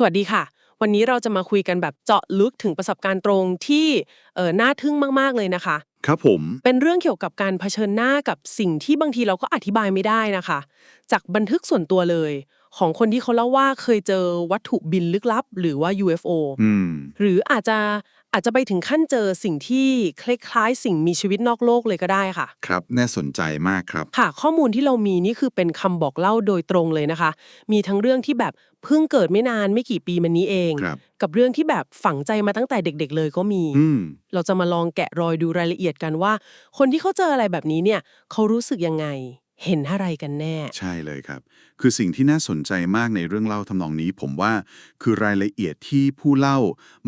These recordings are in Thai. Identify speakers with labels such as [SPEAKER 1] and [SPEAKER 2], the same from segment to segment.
[SPEAKER 1] สวัสดีค่ะ วันนี้เราจะมาคุยกันแบบเจาะลึกถึงประสบการณ์ตรงที่เออน่าทึ่งมาก ๆ เลยนะคะ
[SPEAKER 2] ครับผม
[SPEAKER 1] เป็นเรื่องเกี่ยวกับการเผชิญหน้ากับสิ่งที่บางทีเราก็อธิบายไม่ได้นะคะ จากบันทึกส่วนตัวเลย ของคนที่เขาเล่าว่าเคยเจอวัตถุบินลึกลับ หรือว่า UFO
[SPEAKER 2] อืม
[SPEAKER 1] หรืออาจจะ อาจจะไปถึงขั้นเจอสิ่งที่คล้ายๆ สิ่งมีชีวิตนอกโลกเลยก็ได้ค่ะ
[SPEAKER 2] ครับ น่าสนใจมากครับ
[SPEAKER 1] ค่ะ ข้อมูลที่เรามีนี่คือเป็นคำบอกเล่าโดยตรงเลยนะคะ มีทั้งเรื่องที่แบบเพิ่งเกิดไม่นานไม่กี่ปีมานี้เอง
[SPEAKER 2] ครับ
[SPEAKER 1] กับเรื่องที่แบบฝังใจมาตั้งแต่เด็ก ๆ เลยก็มี
[SPEAKER 2] อืม
[SPEAKER 1] เราจะมาลองแกะรอยดูรายละเอียดกันว่า คนที่เขาเจออะไรแบบนี้เนี่ยเขารู้สึกยังไง เห็นอะไรกันแน่
[SPEAKER 2] ใช่เลยครับ คือสิ่งที่น่าสนใจมากในเรื่องเล่าทำนองนี้ ผมว่าคือรายละเอียดที่ผู้เล่า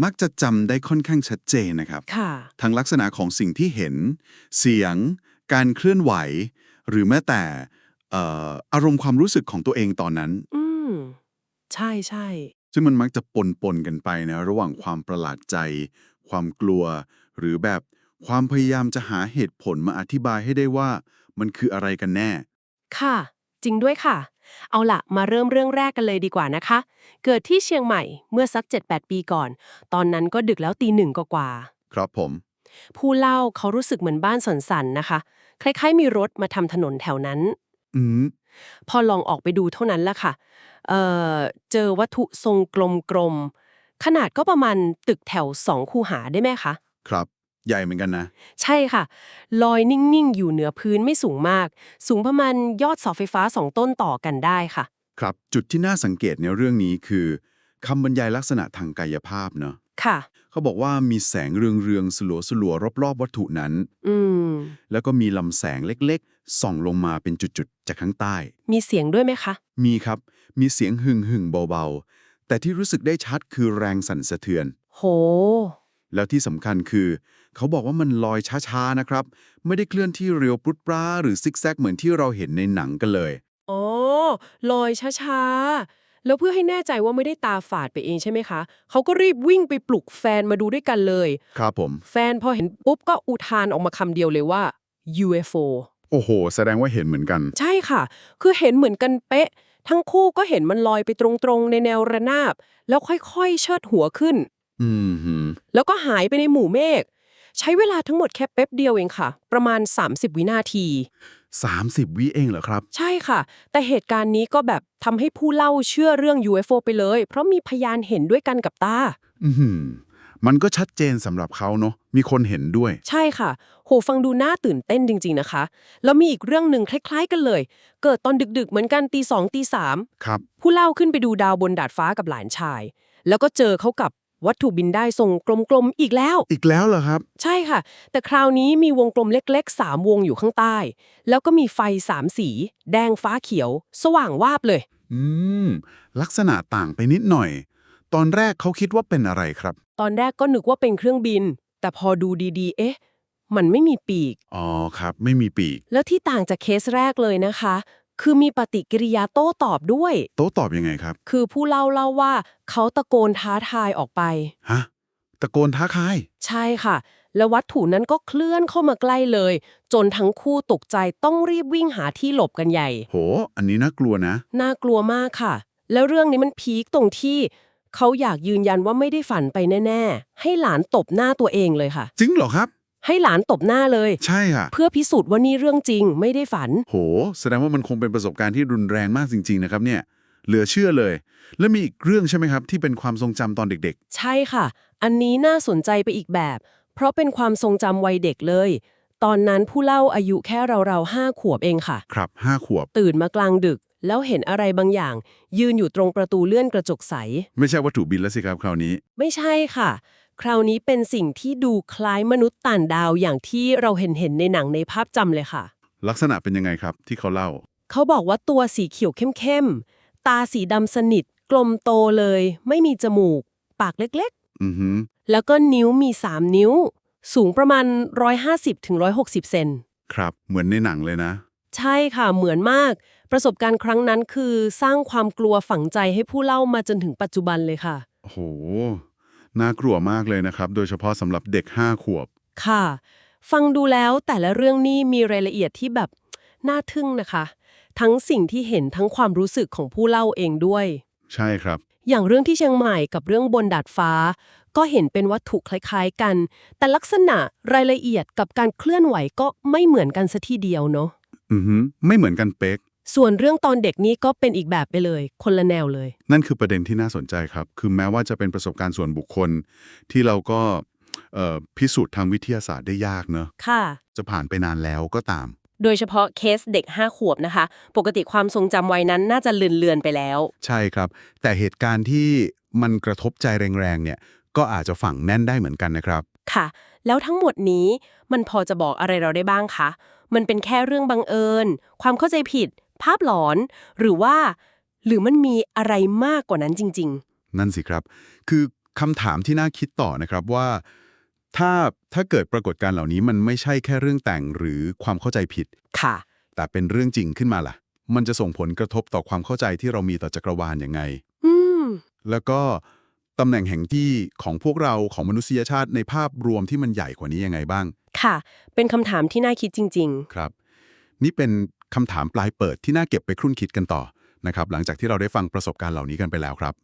[SPEAKER 2] มักจะจำได้ค่อนข้างชัดเจนนะครับ
[SPEAKER 1] ค่ะ
[SPEAKER 2] ทั้งลักษณะของสิ่งที่เห็น เสียง การเคลื่อนไหว หรือแม้แต่เอ่ออารมณ์ความรู้สึกของตัวเองตอนนั้น
[SPEAKER 1] อืม ใช่ใช่
[SPEAKER 2] ซึ่งมันมักจะปนปนๆกันไปนะระหว่างความประหลาดใจ ความกลัว หรือแบบความพยายามจะหาเหตุผลมาอธิบายให้ได้ว่า มันคืออะไรกันแน่
[SPEAKER 1] ค่ะ จริงด้วยค่ะ เอาล่ะมาเริ่มเรื่องแรกกันเลยดีกว่านะคะ เกิดที่เชียงใหม่เมื่อสัก 7-8 ปีก่อน ตอนนั้นก็ดึกแล้วตีหนึ่งกว่าๆ
[SPEAKER 2] ครับผม
[SPEAKER 1] ผู้เล่าเขารู้สึกเหมือนบ้านสันๆนะคะ คล้ายๆมีรถมาทำถนนแถวนั้น
[SPEAKER 2] อืม
[SPEAKER 1] พอลองออกไปดูเท่านั้นละค่ะ เอ่อ เจอวัตถุทรงกลมๆ ขนาดก็ประมาณตึกแถวสองคูหาได้ไหมคะ
[SPEAKER 2] ครับ ใหญ่เหมือนกันนะ
[SPEAKER 1] ใช่ค่ะ ลอยนิ่ง ๆ อยู่เหนือพื้นไม่สูงมาก สูงประมาณยอดเสาไฟฟ้าสองต้นต่อกันได้ค่ะ
[SPEAKER 2] ครับ จุดที่น่าสังเกตในเรื่องนี้คือคำบรรยายลักษณะทางกายภาพเนาะ
[SPEAKER 1] ค่ะ
[SPEAKER 2] เขาบอกว่ามีแสงเรือง ๆ สลัวๆรอบ ๆ วัตถุนั้น
[SPEAKER 1] อืม
[SPEAKER 2] แล้วก็มีลำแสงเล็ก ๆ ส่องลงมาเป็นจุด ๆ จากข้างใต้
[SPEAKER 1] มีเสียงด้วยไหมคะ
[SPEAKER 2] มีครับ มีเสียงหึ่งหึ่งๆเบา ๆ แต่ที่รู้สึกได้ชัดคือแรงสั่นสะเทือน
[SPEAKER 1] โห
[SPEAKER 2] แล้วที่สำคัญคือ เขาบอกว่ามันลอยช้าๆนะครับ ไม่ได้เคลื่อนที่เร็วปรุดปร้าหรือซิกแซกเหมือนที่เราเห็นในหนังกันเลย
[SPEAKER 1] อ๋อลอยช้าๆ แล้วเพื่อให้แน่ใจว่าไม่ได้ตาฝาดไปเองใช่ไหมคะ เขาก็รีบวิ่งไปปลุกแฟนมาดูด้วยกันเลย
[SPEAKER 2] ครับผม
[SPEAKER 1] แฟนพอเห็นปุ๊บก็อุทานออกมาคำเดียวเลยว่า UFO
[SPEAKER 2] โอ้โห แสดงว่าเห็นเหมือนกัน
[SPEAKER 1] ใช่ค่ะ คือเห็นเหมือนกันเป๊ะ ทั้งคู่ก็เห็นมันลอยไปตรงๆ ในแนวระนาบ แล้วค่อยๆ เชิดหัวขึ้น
[SPEAKER 2] อืมหืม
[SPEAKER 1] แล้วก็หายไปในหมู่เมฆ ใช้เวลาทั้งหมดแค่แป๊บเดียวเองค่ะ ประมาณ 30 วินาที
[SPEAKER 2] สามสิบวิเองเหรอครับ
[SPEAKER 1] ใช่ค่ะ แต่เหตุการณ์นี้ก็แบบทำให้ผู้เล่าเชื่อเรื่อง UFO ไปเลย เพราะมีพยานเห็นด้วยกันกับตา
[SPEAKER 2] อือหือมันก็ชัดเจนสำหรับเขาเนาะมีคนเห็นด้วย
[SPEAKER 1] ใช่ค่ะ โหฟังดูน่าตื่นเต้นจริง ๆนะคะ แล้วมีอีกเรื่องหนึ่งคล้าย ๆ กันเลย เกิดตอนดึกๆ เหมือนกันตีสองตีสาม
[SPEAKER 2] ครับ
[SPEAKER 1] ผู้เล่าขึ้นไปดูดาวบนดาดฟ้ากับหลานชาย แล้วก็เจอเขากับ วัตถุบินได้ทรงกลมๆอีกแล้ว
[SPEAKER 2] อีกแล้วเหรอครับ
[SPEAKER 1] ใช่ค่ะ แต่คราวนี้มีวงกลมเล็กๆ 3 วงอยู่ข้างใต้ แล้วก็มีไฟสามสี แดงฟ้าเขียว สว่างวาบเลย
[SPEAKER 2] อืม ลักษณะต่างไปนิดหน่อย ตอนแรกเขาคิดว่าเป็นอะไรครับ
[SPEAKER 1] ตอนแรกก็นึกว่าเป็นเครื่องบิน แต่พอดูดีๆ เอ๊ะ มันไม่มีปีก
[SPEAKER 2] อ๋อครับ ไม่มีปีก
[SPEAKER 1] แล้วที่ต่างจากเคสแรกเลยนะคะ คือมีปฏิกิริยาโต้ตอบด้วย
[SPEAKER 2] โต๊ะตอบยังไงครับ
[SPEAKER 1] คือผู้เล่าเล่าว่าเขาตะโกนท้าทายออกไป
[SPEAKER 2] ฮะ ตะโกนท้าทาย
[SPEAKER 1] ใช่ค่ะ แล้ววัตถุนั้นก็เคลื่อนเข้ามาใกล้เลย จนทั้งคู่ตกใจต้องรีบวิ่งหาที่หลบกันใหญ่
[SPEAKER 2] โห อันนี้น่ากลัวนะ
[SPEAKER 1] น่ากลัวมากค่ะ แล้วเรื่องนี้มันพีคตรงที่ เขาอยากยืนยันว่าไม่ได้ฝันไปแน่ ๆ ให้หลานตบหน้าตัวเองเลยค่ะ
[SPEAKER 2] จริงเหรอครับ
[SPEAKER 1] ให้หลานตบหน้าเลย
[SPEAKER 2] ใช่ค่ะ
[SPEAKER 1] เพื่อพิสูจน์ว่านี่เรื่องจริงไม่ได้ฝัน
[SPEAKER 2] โห แสดงว่ามันคงเป็นประสบการณ์ที่รุนแรงมากจริง ๆ นะครับเนี่ย เหลือเชื่อเลย แล้วมีอีกเรื่องใช่ไหมครับ ที่เป็นความทรงจำตอนเด็ก
[SPEAKER 1] ใช่ค่ะ อันนี้น่าสนใจไปอีกแบบ เพราะเป็นความทรงจำวัยเด็กเลย ตอนนั้นผู้เล่าอายุแค่ราวๆห้าขวบเองค่ะ
[SPEAKER 2] ๆ ครับห้าขวบ
[SPEAKER 1] ตื่นมากลางดึก แล้วเห็นอะไรบางอย่าง ยืนอยู่ตรงประตูเลื่อนกระจกใส
[SPEAKER 2] ไม่ใช่วัตถุบินแล้วสิครับคราวนี้
[SPEAKER 1] ไม่ใช่ค่ะ คราวนี้เป็นสิ่งที่ดูคล้ายมนุษย์ต่างดาวอย่างที่เราเห็นเห็นในหนังในภาพจำเลยค่ะ
[SPEAKER 2] ลักษณะเป็นยังไงครับที่เขาเล่า
[SPEAKER 1] เขาบอกว่าตัวสีเขียวเข้มๆ ตาสีดำสนิท กลมโตเลย ไม่มีจมูก ปากเล็ก
[SPEAKER 2] อือหือ
[SPEAKER 1] ๆแล้วก็นิ้วมี 3 นิ้ว สูงประมาณ 150-160ถึง160 เซน
[SPEAKER 2] ครับ เหมือนในหนังเลยนะ
[SPEAKER 1] ใช่ค่ะเหมือนมาก ประสบการณ์ครั้งนั้นคือสร้างความกลัวฝังใจให้ผู้เล่ามาจนถึงปัจจุบันเลยค่ะ
[SPEAKER 2] โอ้โห น่ากลัวมากเลยนะครับ โดยเฉพาะสำหรับเด็กห้าขวบ
[SPEAKER 1] ค่ะ ฟังดูแล้วแต่ละเรื่องนี้มีรายละเอียดที่แบบน่าทึ่งนะคะ ทั้งสิ่งที่เห็นทั้งความรู้สึกของผู้เล่าเองด้วย
[SPEAKER 2] ใช่ครับ
[SPEAKER 1] อย่างเรื่องที่เชียงใหม่กับเรื่องบนดาดฟ้า ก็เห็นเป็นวัตถุคล้ายๆกัน แต่ลักษณะรายละเอียดกับการเคลื่อนไหวก็ไม่เหมือนกันซะทีเดียวเนาะ
[SPEAKER 2] อือฮึไม่เหมือนกันเป๊ก
[SPEAKER 1] ส่วนเรื่องตอนเด็กนี่ก็เป็นอีกแบบไปเลย คนละแนวเลย
[SPEAKER 2] นั่นคือประเด็นที่น่าสนใจครับ คือแม้ว่าจะเป็นประสบการณ์ส่วนบุคคล ที่เราก็เอ่อพิสูจน์ทางวิทยาศาสตร์ได้ยากเนอะ
[SPEAKER 1] ค่ะ
[SPEAKER 2] จะผ่านไปนานแล้วก็ตาม
[SPEAKER 1] โดยเฉพาะเคสเด็ก 5 ขวบนะคะ ปกติความทรงจำวัยนั้นน่าจะเลือนๆไปแล้ว
[SPEAKER 2] ใช่ครับ แต่เหตุการณ์ที่มันกระทบใจแรงๆเนี่ยก็อาจจะฝังแน่นได้เหมือนกันนะครับ
[SPEAKER 1] ค่ะ แล้วทั้งหมดนี้มันพอจะบอกอะไรเราได้บ้างคะ มันเป็นแค่เรื่องบังเอิญ ความเข้าใจผิด ภาพหลอน หรือว่า หรือมันมีอะไรมากกว่านั้นจริง
[SPEAKER 2] นั่นสิครับ คือคำถามที่น่าคิดต่อนะครับว่า ถ้าถ้าเกิดปรากฏการณ์เหล่านี้มันไม่ใช่แค่เรื่องแต่งหรือความเข้าใจผิด
[SPEAKER 1] ๆ ค่ะ
[SPEAKER 2] แต่เป็นเรื่องจริงขึ้นมาล่ะ มันจะส่งผลกระทบต่อความเข้าใจที่เรามีต่อจักรวาลยังไง
[SPEAKER 1] อืม
[SPEAKER 2] แล้วก็ตำแหน่งแห่งที่ของพวกเราของมนุษยชาติในภาพรวมที่มันใหญ่กว่านี้ยังไงบ้าง
[SPEAKER 1] ค่ะ เป็นคำถามที่น่าคิดจริง
[SPEAKER 2] ครับ นี่เป็น คำถามปลายเปิดที่น่าเก็บไปครุ่นคิดกันต่อนะครับหลังจากที่เราได้ฟังประสบการณ์เหล่านี้กันไปแล้วครับ